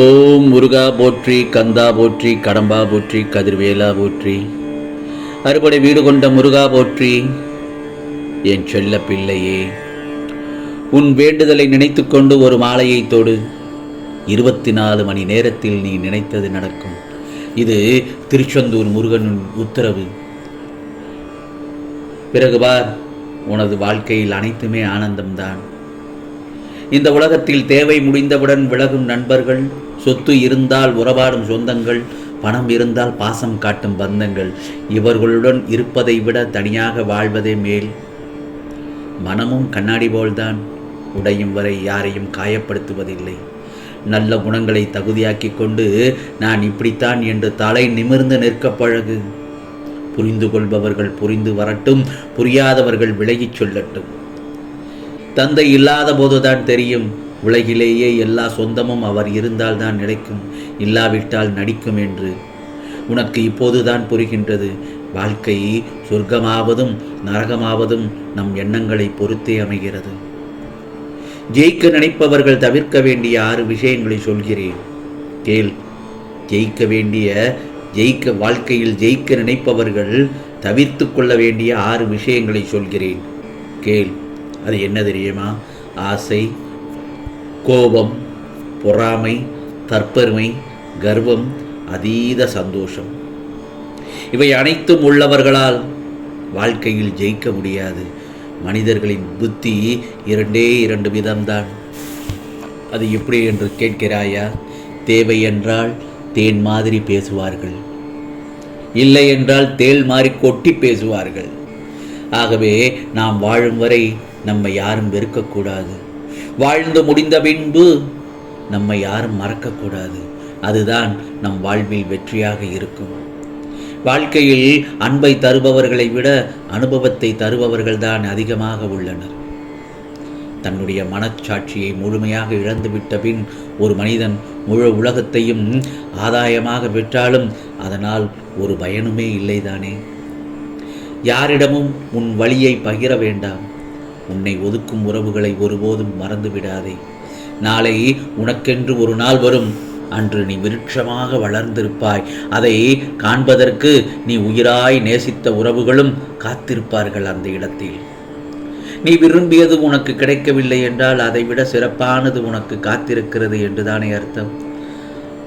ஓம் முருகா போற்றி கந்தா போற்றி கடம்பா போற்றி கதிர்வேலா போற்றி. அறுபடை வீடு கொண்ட முருகா போற்றி என் செல்ல பிள்ளையே உன் வேண்டுதலை நினைத்துக்கொண்டு ஒரு மாலையை தொடு. இருபத்தி நாலு மணி நேரத்தில் நீ நினைத்தது நடக்கும். இது திருச்செந்தூர் முருகனின் உத்தரவு. பிறகு பார் உனது வாழ்க்கையில் அனைத்துமே ஆனந்தம்தான். இந்த உலகத்தில் தேவை முடிந்தவுடன் விலகும் நண்பர்கள் சொத்து இருந்தால் உறவாடும் சொந்தங்கள் பணம் இருந்தால் பாசம் காட்டும் பந்தங்கள். இவர்களுடன் இருப்பதை விட தனியாக வாழ்வதே மேல். மனமும் கண்ணாடி போல்தான் உடையும் வரை யாரையும் காயப்படுத்துவதில்லை. நல்ல குணங்களை தகுதியாக்கி கொண்டு நான் இப்படித்தான் என்று தலை நிமிர்ந்து நிற்க பழகு. புரிந்து கொள்பவர்கள் புரிந்து வரட்டும் புரியாதவர்கள் விலகிச் சொல்லட்டும். தந்தை இல்லாத போதுதான் தெரியும். உலகிலேயே எல்லா சொந்தமும் அவர் இருந்தால்தான் நிலைக்கும் இல்லாவிட்டால் நடிக்கும் என்று. உனக்கு இப்போதுதான் புரிகின்றது. வாழ்க்கை சொர்க்கமாவதும் நரகமாவதும் நம் எண்ணங்களை பொறுத்தே அமைகிறது. ஜெயிக்க நினைப்பவர்கள் தவிர்க்க வேண்டிய ஆறு விஷயங்களை சொல்கிறேன். கேள். ஜெயிக்க வேண்டிய ஜெயிக்க வாழ்க்கையில் ஜெயிக்க நினைப்பவர்கள் தவிர்த்து கொள்ள வேண்டிய ஆறு விஷயங்களை சொல்கிறேன். கேள். அது என்ன தெரியுமா? ஆசை கோபம் பொறாமை தற்பெருமை கர்வம் அதீத சந்தோஷம். இவை அனைத்தும் உள்ளவர்களால் வாழ்க்கையில் ஜெயிக்க முடியாது. மனிதர்களின் புத்தி இரண்டே இரண்டு விதம்தான். அது எப்படி என்று கேட்கிறாயா? தேவை என்றால் தேன் மாதிரி பேசுவார்கள். இல்லை என்றால் தேல் மாறி கொட்டி பேசுவார்கள். ஆகவே நாம் வாழும் வரை நம்மை யாரும் வெறுக்கக்கூடாது. வாழ்ந்து முடிந்த பின்பு நம்மை யாரும் மறக்கக்கூடாது. அதுதான் நம் வாழ்வில் வெற்றியாக இருக்கும். வாழ்க்கையில் அன்பை தருபவர்களை விட அனுபவத்தை தருபவர்கள்தான் அதிகமாக உள்ளனர். தன்னுடைய மனச்சாட்சியை முழுமையாக இழந்துவிட்ட பின் ஒரு மனிதன் முழு உலகத்தையும் ஆதாயமாக பெற்றாலும் அதனால் ஒரு பயனுமே இல்லைதானே? யாரிடமும் உன் வழியை பகிர வேண்டாம். உன்னை ஒதுக்கும் உறவுகளை ஒருபோதும் மறந்து விடாதே நாளை உனக்கென்று ஒரு நாள் வரும். அன்று நீ விருட்சமாக வளர்ந்திருப்பாய். அதை காண்பதற்கு நீ உயிராய் நேசித்த உறவுகளும் காத்திருப்பார்கள் அந்த இடத்தில். நீ விரும்பியது உனக்கு கிடைக்கவில்லை என்றால் அதைவிட சிறப்பானது உனக்கு காத்திருக்கிறது என்றுதானே அர்த்தம்.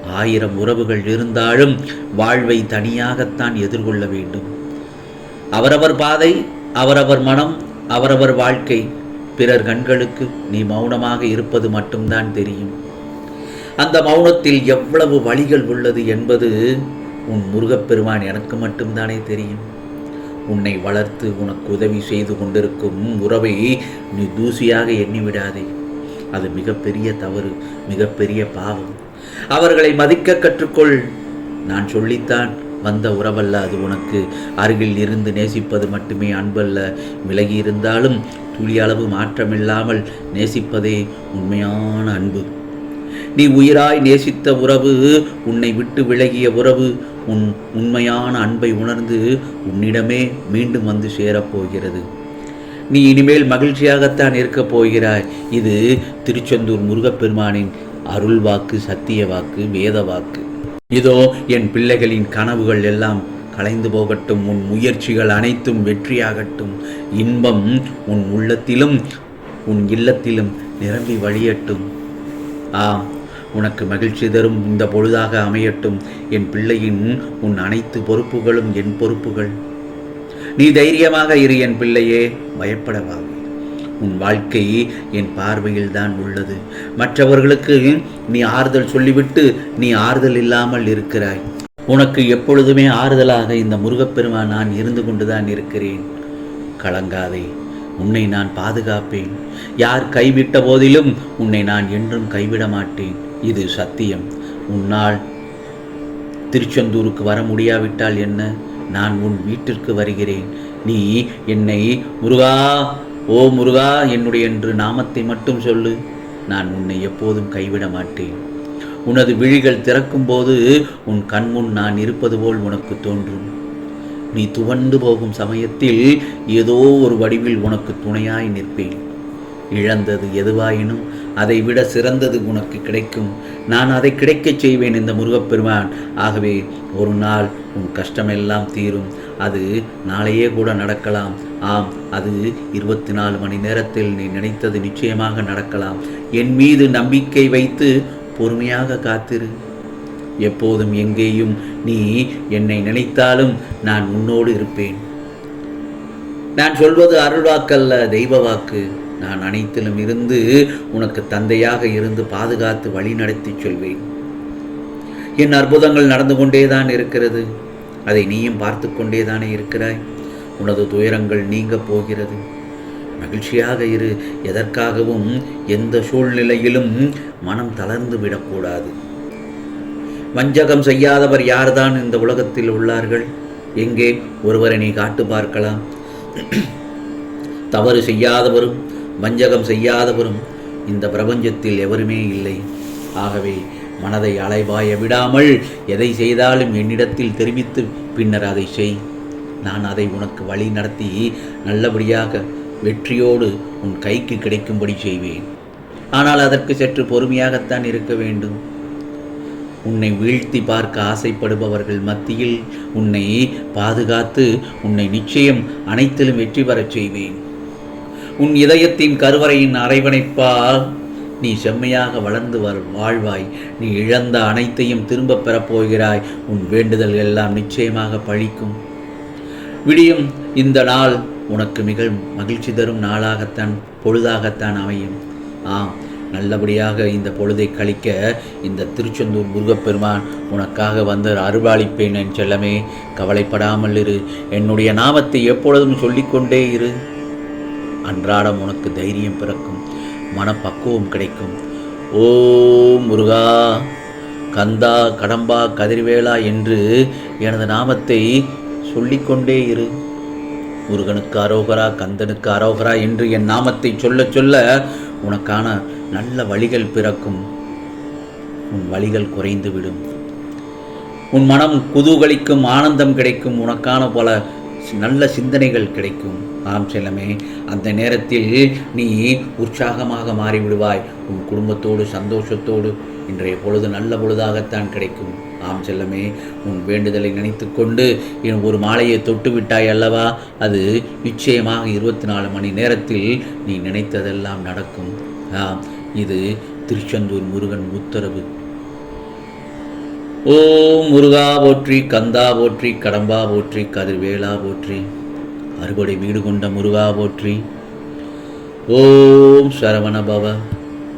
ஆயிரம் உறவுகள் இருந்தாலும் வாழ்வை தனியாகத்தான் எதிர்கொள்ள வேண்டும். அவரவர் பாதை அவரவர் மனம் அவரவர் வாழ்க்கை பிறர் கண்களுக்கு நீ மௌனமாக இருப்பது மட்டும்தான் தெரியும். அந்த மௌனத்தில் எவ்வளவு வழிகள் உள்ளது என்பது உன் முருகப்பெருமான் எனக்கு மட்டும்தானே தெரியும். உன்னை வளர்த்து உனக்கு உதவி செய்து கொண்டிருக்கும் உறவை நீ தூசியாக எண்ணிவிடாதே. அது மிகப்பெரிய தவறு மிகப்பெரிய பாவம். அவர்களை மதிக்க கற்றுக்கொள். நான் சொல்லித்தான் வந்த உறவல்ல அது உனக்கு அருகில் இருந்து நேசிப்பது மட்டுமே அன்பல்ல. விலகி இருந்தாலும் துளியளவு மாற்றமில்லாமல் நேசிப்பதே உண்மையான அன்பு. நீ உயிராய் நேசித்த உறவு உன்னை விட்டு விலகிய உறவு உன் உண்மையான அன்பை உணர்ந்து உன்னிடமே மீண்டும் வந்து சேரப்போகிறது நீ இனிமேல் மகிழ்ச்சியாகத்தான் இருக்கப் போகிறாய். இது திருச்செந்தூர் முருகப்பெருமானின் அருள் வாக்கு சத்திய வாக்கு வேத வாக்கு இதோ என் பிள்ளைகளின் கனவுகள் எல்லாம் கலைந்து போகட்டும் உன் முயற்சிகள் அனைத்தும் வெற்றியாகட்டும். இன்பம் உன் உள்ளத்திலும் உன் இல்லத்திலும் நிரம்பி வழியட்டும். ஆம் உனக்கு மகிழ்ச்சி தரும் இந்த பொழுதாக அமையட்டும். என் பிள்ளையின் உன் அனைத்து பொறுப்புகளும் என் பொறுப்புகள். நீ தைரியமாக இரு என் பிள்ளையே. பயப்படவாக உன் வாழ்க்கை என் பார்வையில் தான் உள்ளது. மற்றவர்களுக்கு நீ ஆறுதல் சொல்லிவிட்டு நீ ஆறுதல் இல்லாமல் இருக்கிறாய். உனக்கு எப்பொழுதுமே ஆறுதலாக இந்த முருகப்பெருமான் நான் இருந்து கொண்டுதான் இருக்கிறேன். கலங்காதே உன்னை நான் பாதுகாப்பேன். யார் கைவிட்ட போதிலும் உன்னை நான் என்றும் கைவிட மாட்டேன். இது சத்தியம். உன்னால் திருச்செந்தூருக்கு வர முடியாவிட்டால் என்ன? நான் உன் வீட்டிற்கு வருகிறேன். நீ என்னை முருகா ஓ முருகா என்னுடைய என்று நாமத்தை மட்டும் சொல்லு. நான் உன்னை எப்போதும் கைவிட மாட்டேன். உனது விழிகள் திறக்கும்போது உன் கண்முன் நான் இருப்பது போல் உனக்கு தோன்றும். நீ துவண்டு போகும் சமயத்தில் ஏதோ ஒரு வடிவில் உனக்கு துணையாய் நிற்பேன். இழந்தது எதுவாயினும் அதை விட சிறந்தது உனக்கு கிடைக்கும். நான் அதை கிடைக்கச் செய்வேன் இந்த முருகப்பெருமான். ஆகவே ஒரு நாள் உன் கஷ்டமெல்லாம் தீரும். அது நாளையே கூட நடக்கலாம். ஆம் அது இருபத்தி நாலு மணி நேரத்தில் நீ நினைத்தது நிச்சயமாக நடக்கலாம். என் மீது நம்பிக்கை வைத்து பொறுமையாக காத்திரு. எப்போதும் எங்கேயும் நீ என்னை நினைத்தாலும் நான் உன்னோடு இருப்பேன். நான் சொல்வது அருள்வாக்கல்ல தெய்வ வாக்கு. நான் அனைத்திலும் இருந்து உனக்கு தந்தையாக இருந்து பாதுகாத்து வழி நடத்தி சொல்வேன். என் அற்புதங்கள் நடந்து கொண்டேதான் இருக்கிறது. அதை நீயும் பார்த்து கொண்டேதானே இருக்கிறாய்? உனது துயரங்கள் நீங்க போகிறது. மகிழ்ச்சியாக இரு. எதற்காகவும் எந்த சூழ்நிலையிலும் மனம் தளர்ந்து விடக்கூடாது. வஞ்சகம் செய்யாதவர் யார்தான் இந்த உலகத்தில் உள்ளார்கள்? எங்கே? ஒருவரை நீ காட்டு பார்க்கலாம். தவறு செய்யாதவரும் வஞ்சகம் செய்யாதவரும் இந்த பிரபஞ்சத்தில் எவருமே இல்லை. ஆகவே மனதை அலைவாய விடாமல் எதை செய்தாலும் என்னிடத்தில் தெரிவித்து பின்னர் அதை செய். நான் அதை உனக்கு வழி நடத்தி நல்லபடியாக வெற்றியோடு உன் கைக்கு கிடைக்கும்படி செய்வேன். ஆனால் அதற்கு சற்று பொறுமையாகத்தான் இருக்க வேண்டும். உன்னை வீழ்த்தி பார்க்க ஆசைப்படுபவர்கள் மத்தியில் உன்னை பாதுகாத்து உன்னை நிச்சயம் அனைத்திலும் வெற்றி பெறச் செய்வேன். உன் இதயத்தின் கருவறையின் அரைவணைப்பால் நீ செம்மையாக வளர்ந்து வர வாழ்வாய். நீ இழந்த அனைத்தையும் திரும்பப் பெறப் போகிறாய். உன் வேண்டுதல் எல்லாம் நிச்சயமாக பழிக்கும். விடியும் இந்த நாள் உனக்கு மிக மகிழ்ச்சி தரும் நாளாகத்தான் பொழுதாகத்தான் அமையும். ஆம் நல்லபடியாக இந்த பொழுதை கழிக்க இந்த திருச்செந்தூர் முருகப்பெருமான் உனக்காக வந்து அருள்பாலிப்பேன் என் செல்லமே. கவலைப்படாமல் இரு. என்னுடைய நாமத்தை எப்பொழுதும் சொல்லிக்கொண்டே இரு. அன்றாடம் உனக்கு தைரியம் பிறக்கும். மனப்பக்குவம் கிடைக்கும். ஓ முருகா கந்தா கடம்பா கதிர்வேலா என்று எனது நாமத்தை சொல்லிக்கொண்டே இரு. முருகனுக்கு அரோகரா கந்தனுக்கு அரோகரா என்று என் நாமத்தை சொல்ல சொல்ல உனக்கான நல்ல வழிகள் பிறக்கும். உன் வழிகள் குறைந்துவிடும் உன் மனம் குதூகலிக்கும் ஆனந்தம் கிடைக்கும் உனக்கான பல நல்ல சிந்தனைகள் கிடைக்கும். ஆம் செல்லமே அந்த நேரத்தில் நீ உற்சாகமாக மாறிவிடுவாய். உன் குடும்பத்தோடு சந்தோஷத்தோடு இன்றைய பொழுது நல்ல பொழுதாகத்தான் கிடைக்கும். ஆம் செல்லமே உன் வேண்டுதலை நினைத்து கொண்டு என் ஒரு மாலையை தொட்டு விட்டாய் அல்லவா? அது நிச்சயமாக இருபத்தி நாலு மணி நேரத்தில் நீ நினைத்ததெல்லாம் நடக்கும். ஆம் இது திருச்செந்தூர் முருகன் உத்தரவு. ஓம் முருகா போற்றி கந்தா போற்றி கடம்பா போற்றி கதிர்வேலா போற்றி அறுபடை வீடு கொண்ட முருகா போற்றி. ஓம் சரவண பவ.